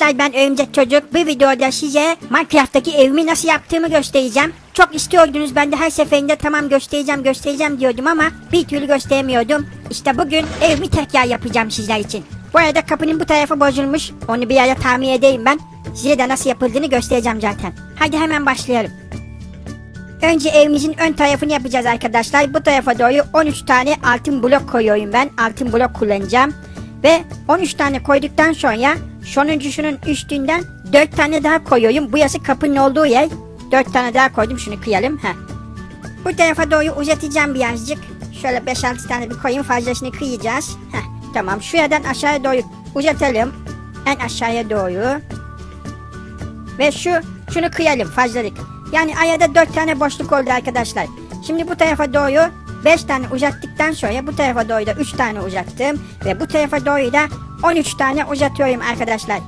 Arkadaşlar ben Örümcek Çocuk. Bu videoda size Minecraft'taki evimi nasıl yaptığımı göstereceğim. Çok istiyordunuz. Ben de her seferinde tamam göstereceğim göstereceğim diyordum ama bir türlü gösteremiyordum. İşte bugün evimi tekrar yapacağım sizler için. Bu arada kapının bu tarafı bozulmuş. Onu bir ara tamir edeyim ben. Size de nasıl yapıldığını göstereceğim zaten. Hadi hemen başlayalım. Önce evimizin ön tarafını yapacağız arkadaşlar. Bu tarafa doğru 13 tane altın blok koyuyorum ben. Altın blok kullanacağım. Ve 13 tane koyduktan sonra sonuncusunun üstünden 4 tane daha koyuyorum. Bu yası kapının olduğu yer. 4 tane daha koydum. Şunu kıyalım. Heh. Bu tarafa doğru uzatacağım birazcık. Şöyle 5-6 tane bir koyayım. Fazlasını kıyacağız. Heh. Tamam. Şuradan aşağıya doğru uzatalım. En aşağıya doğru. Ve şu şunu kıyalım fazlalık. Yani ayada 4 tane boşluk oldu arkadaşlar. Şimdi bu tarafa doğru 5 tane uzattıktan sonra bu tarafa doğru da 3 tane uzattım. Ve bu tarafa doğru da 13 tane uzatıyorum arkadaşlar.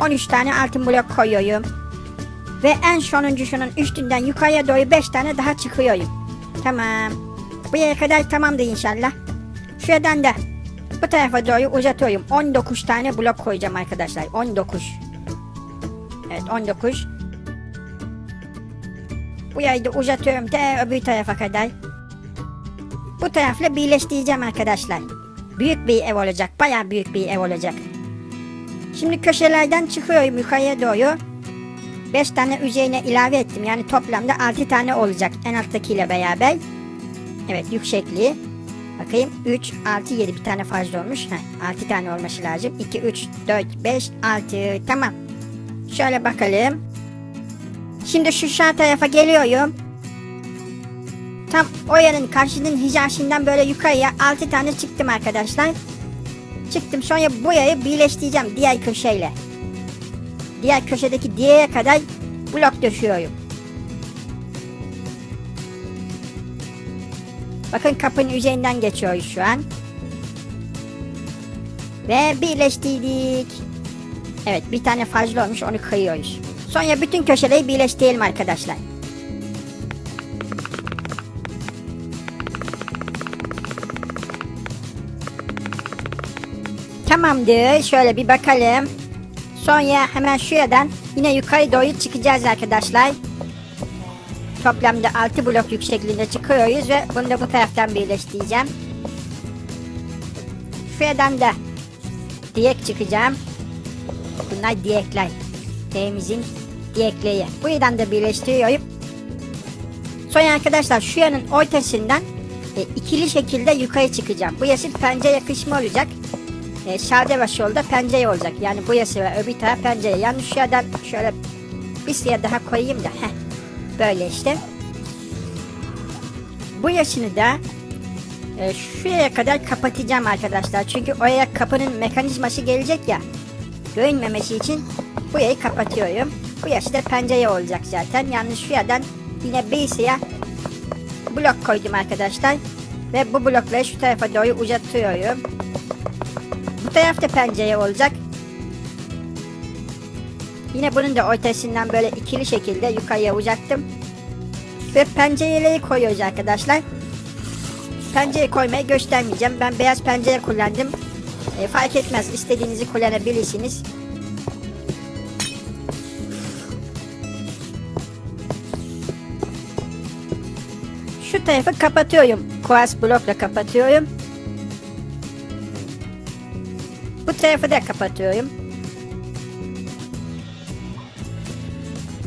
13 tane altın blok koyuyorum. Ve en sonuncusunun üstünden yukarıya doğru 5 tane daha çıkıyorum. Tamam. Bu yere kadar tamamdır inşallah. Şuradan da bu tarafa doğru uzatıyorum. 19 tane blok koyacağım arkadaşlar. 19. Evet 19. Bu yayı da uzatıyorum de öbür tarafa kadar. Bu tarafla birleştireceğim arkadaşlar. Büyük bir ev olacak. Baya büyük bir ev olacak. Şimdi köşelerden çıkıyorum yukarıya doğru. 5 tane üzerine ilave ettim. Yani toplamda 6 tane olacak en alttakiyle beraber. Evet yüksekliği. Bakayım 3, 6, 7 bir tane fazla olmuş. Heh, 6 tane olması lazım. 2, 3, 4, 5, 6 tamam. Şöyle bakalım. Şimdi şu sağ tarafa geliyorum. Tam o yanın karşının hizasından böyle yukarıya 6 tane çıktım arkadaşlar. Çıktım sonra bu yayı birleştireceğim diğer köşeyle. Diğer köşedeki diğere kadar blok döşüyorum. Bakın kapının üzerinden geçiyoruz şu an. Ve birleştirdik. Evet bir tane fazla olmuş onu kıyıyoruz. Sonra bütün köşeleri birleştirelim arkadaşlar. Tamamdır. Şöyle bir bakalım. Sonra hemen şuradan yine yukarı doğru çıkacağız arkadaşlar. Toplamda 6 blok yüksekliğinde çıkıyoruz ve bunu da bu taraftan birleştireceğim. Şuradan da direkt çıkacağım. Bunlar diyekler. T'imizin diyekleri. Bu yüzden de birleştiriyorum. Sonra arkadaşlar şu yanın ortasından e, ikili şekilde yukarı çıkacağım. Bu yası pencere kısmı olacak. E, sade ve solda pencere olacak. Yani bu yası ve öbür taraf pencere. Yani şu yerden şöyle bir sıra daha koyayım da. Heh. Böyle işte. Bu yaşını da e, şuraya kadar kapatacağım arkadaşlar. Çünkü oraya kapının mekanizması gelecek ya. Görünmemesi için burayı kapatıyorum. Bu yaşı da pencere olacak zaten. Yani şu yerden yine sıra blok koydum arkadaşlar. Ve bu blokları şu tarafa doğru uzatıyorum. Bu tarafta pencere olacak. Yine bunun da ortasından böyle ikili şekilde yukarıya uzattım. Ve pencereleri koyuyoruz arkadaşlar. Pencere koymayı göstermeyeceğim. Ben beyaz pencere kullandım. E, fark etmez. istediğinizi kullanabilirsiniz. Şu tarafı kapatıyorum. Kuars blokla kapatıyorum. Bu tarafı da kapatıyorum.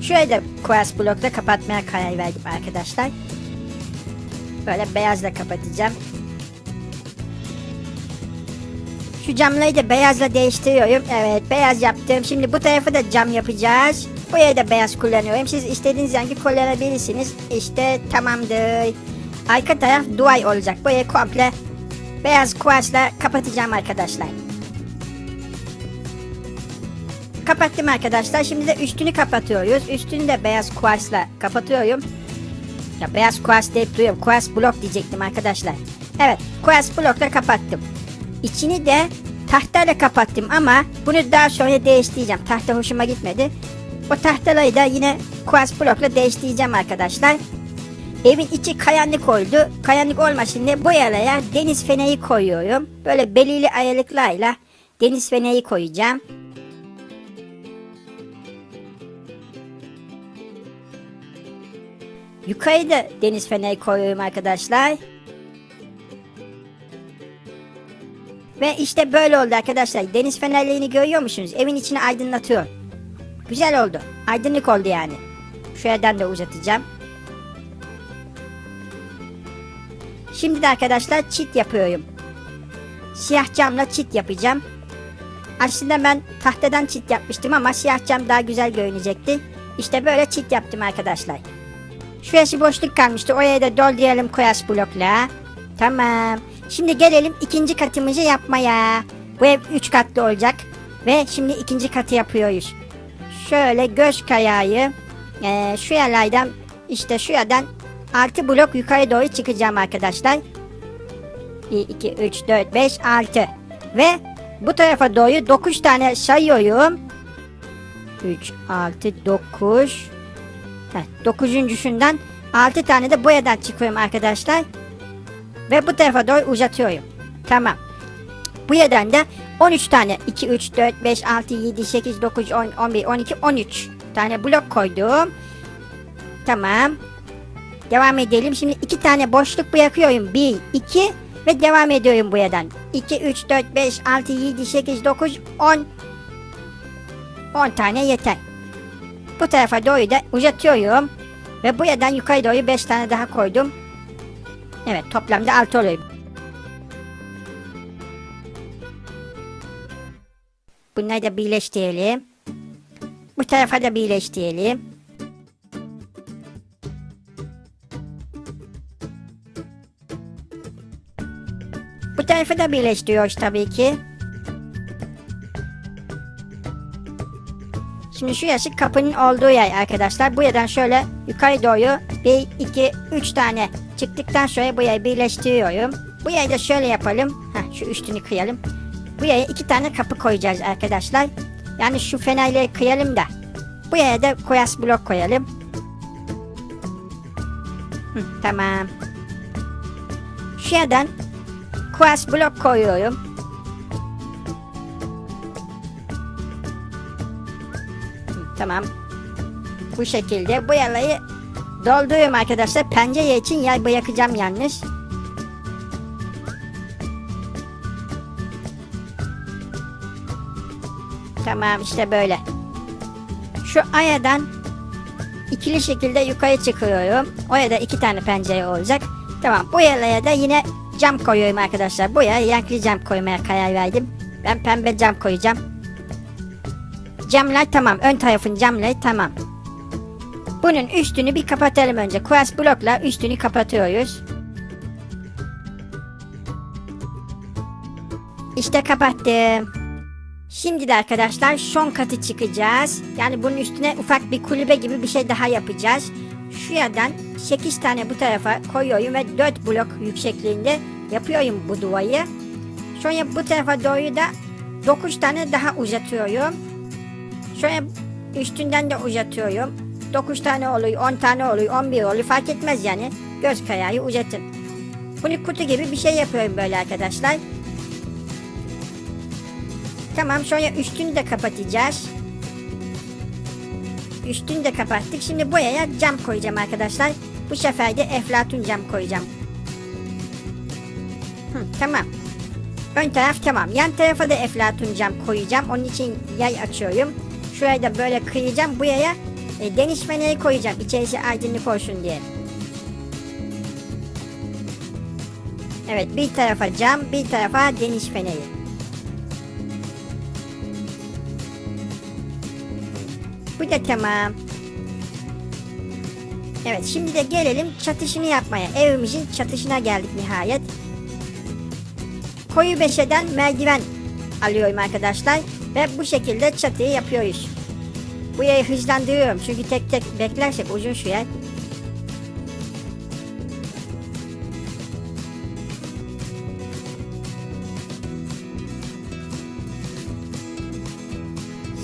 Şurayı da kuars blokla kapatmaya karar verdim arkadaşlar. Böyle beyazla kapatacağım. Şu camları da beyazla değiştiriyorum. Evet beyaz yaptım. Şimdi bu tarafı da cam yapacağız. Buraya da beyaz kullanıyorum. Siz istediğiniz rengi kullanabilirsiniz. İşte tamamdır. Arka taraf duvar olacak. Burayı komple beyaz kuarsla kapatacağım arkadaşlar. Kapattım arkadaşlar. Şimdi de üstünü kapatıyoruz. Üstünü de beyaz kuarsla kapatıyorum. Ya beyaz kuars deyip duruyorum. Kuars blok diyecektim arkadaşlar. Evet kuars blokla kapattım. İçini de tahtayla kapattım ama bunu daha sonra değiştireceğim. Tahta hoşuma gitmedi. O tahtalayı da yine kuas blokla değiştireceğim arkadaşlar. Evin içi kayanlık oldu. Kayanlık olma şimdi bu yaraya deniz feneği koyuyorum. Böyle belirli aralıklarla deniz feneği koyacağım. Yukarıya da deniz feneği koyuyorum arkadaşlar. Ve işte böyle oldu arkadaşlar. Deniz fenerliğini görüyor musunuz? Evin içini aydınlatıyor. Güzel oldu. Aydınlık oldu yani. Şuradan da uzatacağım. Şimdi de arkadaşlar çit yapıyorum. Siyah camla çit yapacağım. Aslında ben tahtadan çit yapmıştım ama siyah cam daha güzel görünecekti. İşte böyle çit yaptım arkadaşlar. Şurası boşluk kalmıştı. Oraya da dolduralım koyas blokla. Tamam. Şimdi gelelim ikinci katımızı yapmaya. Bu ev üç katlı olacak. Ve şimdi ikinci katı yapıyoruz. Şöyle göz kayağı eee şu yerlerden işte şu yerden 6 blok yukarı doğru çıkacağım arkadaşlar. 1, 2, 3, 4, 5, 6. Ve bu tarafa doğru 9 tane sayıyorum. 3, 6, 9. Heh, dokuzuncusundan 6 tane de boyadan çıkıyorum arkadaşlar. Ve bu tarafa doğru uzatıyorum. Tamam. Bu yerden de 13 tane 2, 3, 4, 5, 6, 7, 8, 9, 10, 11, 12, 13 tane blok koydum. Tamam. Devam edelim. Şimdi iki tane boşluk bırakıyorum. 1, 2 ve devam ediyorum bu yerden. 2, 3, 4, 5, 6, 7, 8, 9, 10. 10 tane yeter. Bu tarafa doğru da uzatıyorum. Ve bu yerden yukarı doğru 5 tane daha koydum. Evet toplamda 6 oluyor. Bunları da birleştirelim. Bu tarafa da birleştirelim. Bu tarafa da birleştiriyoruz tabii ki. Şimdi şu yaşı kapının olduğu yer arkadaşlar. Bu yerden şöyle yukarı doğru 1, 2, 3 tane çıktıktan sonra bu yeri birleştiriyorum. Bu yeri de şöyle yapalım. Heh, şu üstünü kıyalım. Bu yere iki tane kapı koyacağız arkadaşlar. Yani şu fenerleri kıyalım da. Bu yere de koyas blok koyalım. Hı, tamam. Şu yerden koyas blok koyuyorum. Tamam. Bu şekilde bu yerleri dolduruyorum arkadaşlar. Pencere için yer bırakacağım yalnız. Tamam işte böyle. Şu ayadan ikili şekilde yukarı çıkıyorum. Oraya da iki tane pencere olacak. Tamam bu yerlere de yine cam koyuyorum arkadaşlar. Bu yere renkli cam koymaya karar verdim. Ben pembe cam koyacağım. Camlar tamam. Ön tarafın camları tamam. Bunun üstünü bir kapatalım önce. Kuas blokla üstünü kapatıyoruz. İşte kapattım. Şimdi de arkadaşlar son katı çıkacağız. Yani bunun üstüne ufak bir kulübe gibi bir şey daha yapacağız. Şu yerden 8 tane bu tarafa koyuyorum ve 4 blok yüksekliğinde yapıyorum bu duvarı. Sonra bu tarafa doğru da 9 tane daha uzatıyorum. Şöyle üstünden de uzatıyorum. 9 tane oluyor, 10 tane oluyor, 11 oluyor fark etmez yani. Göz kararı uzatın. Bunu kutu gibi bir şey yapıyorum böyle arkadaşlar. Tamam sonra üstünü de kapatacağız. Üstünü de kapattık. Şimdi buraya cam koyacağım arkadaşlar. Bu sefer de eflatun cam koyacağım. Hı, tamam. Ön taraf tamam. Yan tarafa da eflatun cam koyacağım. Onun için yay açıyorum. Şurayı da böyle kıyacağım. Buraya e, deniz feneri koyacağım. İçerisi aydınlık olsun diye. Evet bir tarafa cam bir tarafa deniz feneri. Bu da tamam. Evet şimdi de gelelim çatışını yapmaya. Evimizin çatışına geldik nihayet. Koyu beşeden merdiven alıyorum arkadaşlar. Ve bu şekilde çatıyı yapıyoruz. Bu yayı hızlandırıyorum çünkü tek tek beklersek uzun sürer.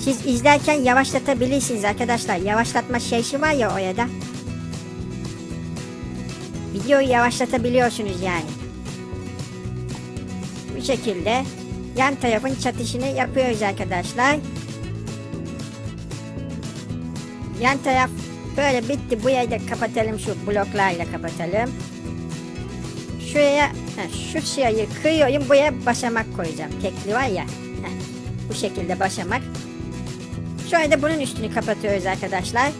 Siz izlerken yavaşlatabilirsiniz arkadaşlar. Yavaşlatma şeysi var ya oraya da. Videoyu yavaşlatabiliyorsunuz yani. Bu şekilde yan tarafın çatışını yapıyoruz arkadaşlar. Yan taraf Böyle bitti. Bu da kapatalım şu bloklarla kapatalım. Şuraya şu siyahı kırıyorum. Buraya başamak koyacağım. Tekli var ya. Bu şekilde başamak. Şöyle de bunun üstünü kapatıyoruz arkadaşlar.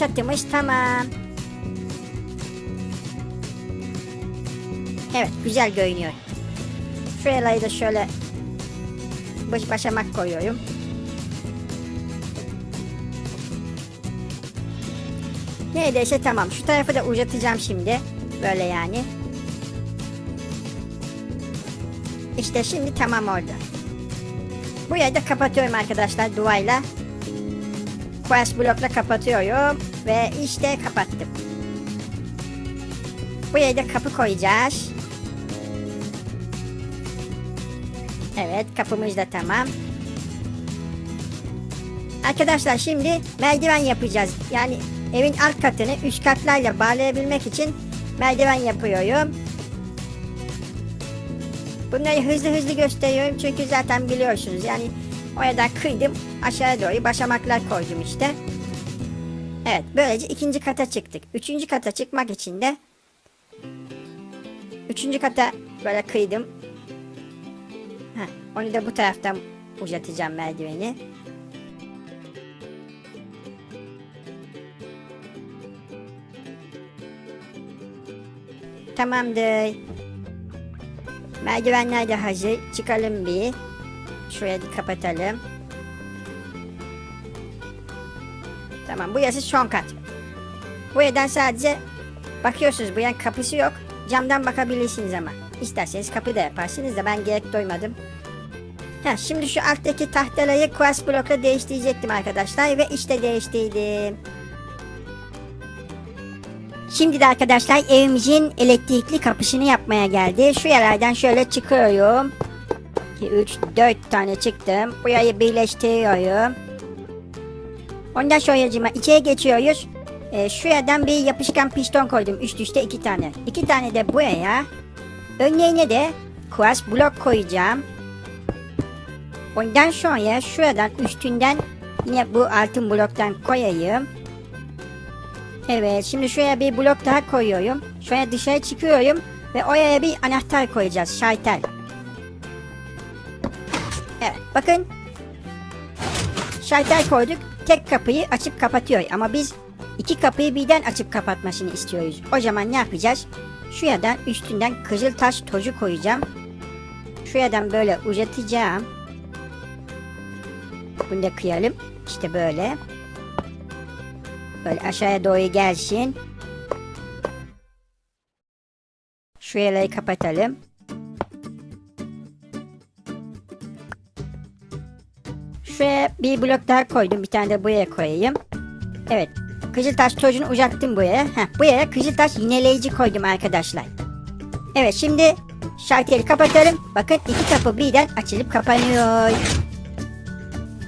Çatımız tamam. Evet güzel görünüyor. Şuraları da şöyle baş başamak koyuyorum. Neredeyse tamam. Şu tarafı da uzatacağım şimdi. Böyle yani. İşte şimdi tamam oldu. Bu yeri de kapatıyorum arkadaşlar duayla. Quest blokla kapatıyorum. Ve işte kapattım. Buraya da kapı koyacağız. Evet kapımız da tamam. Arkadaşlar şimdi merdiven yapacağız. Yani evin alt katını üst katlarla bağlayabilmek için merdiven yapıyorum. Bunları hızlı hızlı gösteriyorum çünkü zaten biliyorsunuz yani orada kıydım aşağıya doğru başamaklar koydum işte. Evet böylece ikinci kata çıktık. Üçüncü kata çıkmak için de Üçüncü kata böyle kıydım. Heh, onu da bu taraftan uzatacağım merdiveni. Tamamdır. Merdivenler de hazır. Çıkalım bir. Şurayı kapatalım. Tamam burası son kat. Bu yerden sadece bakıyorsunuz bu yan kapısı yok. Camdan bakabilirsiniz ama. İsterseniz kapı da yaparsınız da ben gerek duymadım. Ha, şimdi şu alttaki tahtaları kuars blokla değiştirecektim arkadaşlar ve işte değiştirdim. Şimdi de arkadaşlar evimizin elektrikli kapısını yapmaya geldi. Şu yerlerden şöyle çıkıyorum. 2, 3, 4 tane çıktım. Burayı birleştiriyorum. Ondan sonra içeri geçiyoruz. Ee, şuradan bir yapışkan piston koydum. Üst üste iki tane. İki tane de buraya. Önlerine de kuars blok koyacağım. Ondan sonra şuradan üstünden yine bu altın bloktan koyayım. Evet şimdi şuraya bir blok daha koyuyorum. Şuraya dışarı çıkıyorum ve oraya bir anahtar koyacağız. Şalter. Evet bakın. Şalter koyduk. Tek kapıyı açıp kapatıyor ama biz iki kapıyı birden açıp kapatmasını istiyoruz. O zaman ne yapacağız? Şuradan üstünden kızıl taş tozu koyacağım. Şuradan böyle uzatacağım. Bunu da kıyalım. İşte böyle. Böyle aşağıya doğru gelsin. Şuraları kapatalım. Şuraya bir blok daha koydum. Bir tane de buraya koyayım. Evet. Kızıltaş tozunu uzattım buraya. Heh, buraya kızıltaş yineleyici koydum arkadaşlar. Evet şimdi şalteri kapatalım. Bakın iki kapı birden açılıp kapanıyor.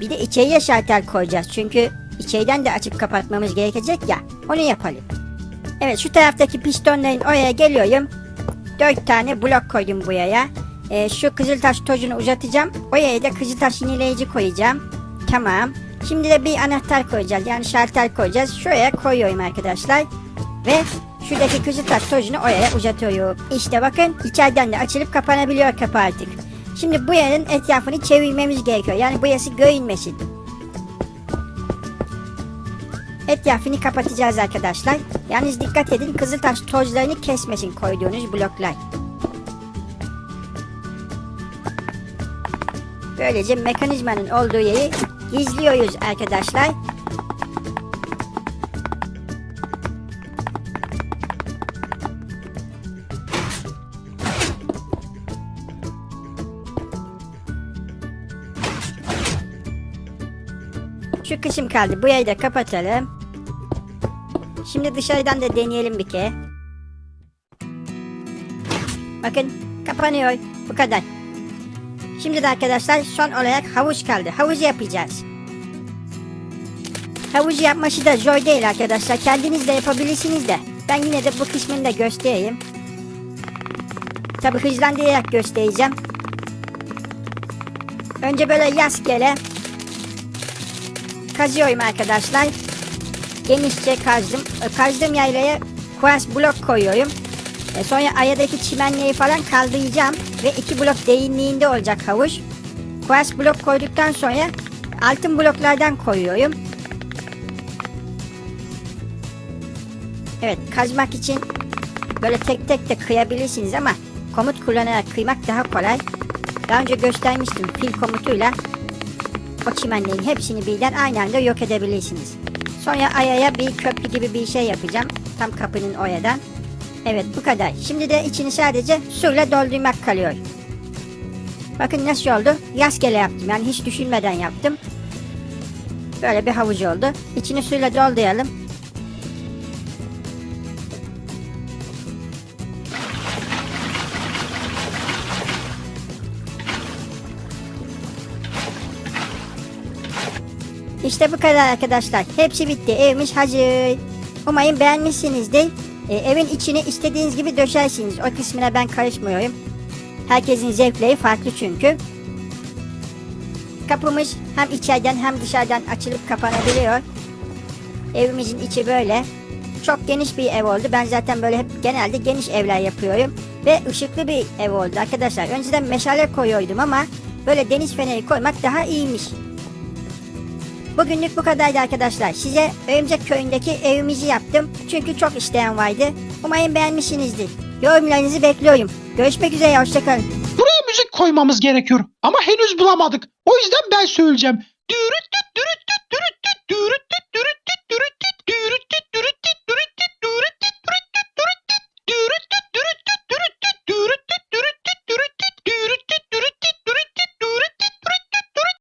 Bir de içeriye şalter koyacağız. Çünkü içeriden de açıp kapatmamız gerekecek ya. Onu yapalım. Evet şu taraftaki pistonların oraya geliyorum. Dört tane blok koydum buraya. Ee, şu kızıltaş tozunu uzatacağım. Oraya da kızıltaş yenileyici koyacağım. Tamam. Şimdi de bir anahtar koyacağız. Yani şalter koyacağız. Şuraya koyuyorum arkadaşlar. Ve şuradaki kızıltaş tozunu oraya uzatıyorum. İşte bakın içeriden de açılıp kapanabiliyor kapı artık. Şimdi bu yerin etrafını çevirmemiz gerekiyor. Yani burası görünmesin. Etrafını kapatacağız arkadaşlar. Yalnız dikkat edin kızıltaş tozlarını kesmesin koyduğunuz bloklar. Böylece mekanizmanın olduğu yeri gizliyoruz arkadaşlar. Şu kısım kaldı. Bu yayı da kapatalım. Şimdi dışarıdan da deneyelim bir kere. Bakın kapanıyor. Bu kadar. Şimdi de arkadaşlar son olarak havuz kaldı. Havuzu yapacağız. Havuzu yapması da zor değil arkadaşlar. Kendiniz de yapabilirsiniz de. Ben yine de bu kısmını da göstereyim. Tabi hızlandırarak göstereceğim. Önce böyle rastgele kazıyorum arkadaşlar. Genişçe kazdım. Kazdığım yaylaya kuars blok koyuyorum. E, sonra ayadaki çimenliği falan kaldıracağım. Ve iki blok derinliğinde olacak havuz. Kuars blok koyduktan sonra altın bloklardan koyuyorum. Evet kazmak için böyle tek tek de kıyabilirsiniz ama komut kullanarak kıymak daha kolay. Daha önce göstermiştim fil komutuyla o çimenlerin hepsini birden aynı anda yok edebilirsiniz. Sonra ayaya bir köprü gibi bir şey yapacağım. Tam kapının oyadan. Evet bu kadar. Şimdi de içini sadece suyla doldurmak kalıyor. Bakın nasıl oldu? Rastgele yaptım. Yani hiç düşünmeden yaptım. Böyle bir havuz oldu. İçini suyla dolduralım. İşte bu kadar arkadaşlar. Hepsi bitti. Evimiz hazır. Umarım beğenmişsinizdir. E, evin içini istediğiniz gibi döşersiniz. O kısmına ben karışmıyorum. Herkesin zevkleri farklı çünkü. Kapımız hem içeriden hem dışarıdan açılıp kapanabiliyor. Evimizin içi böyle. Çok geniş bir ev oldu. Ben zaten böyle hep genelde geniş evler yapıyorum. Ve ışıklı bir ev oldu arkadaşlar. Önceden meşale koyuyordum ama böyle deniz feneri koymak daha iyiymiş. Bugünlük bu kadardı arkadaşlar. Size Örümcek Köyü'ndeki evimizi yaptım. Çünkü çok isteyen vardı. Umarım beğenmişsinizdir. Yorumlarınızı bekliyorum. Görüşmek üzere, hoşçakalın. Buraya müzik koymamız gerekiyor ama henüz bulamadık. O yüzden ben söyleyeceğim. Dürüt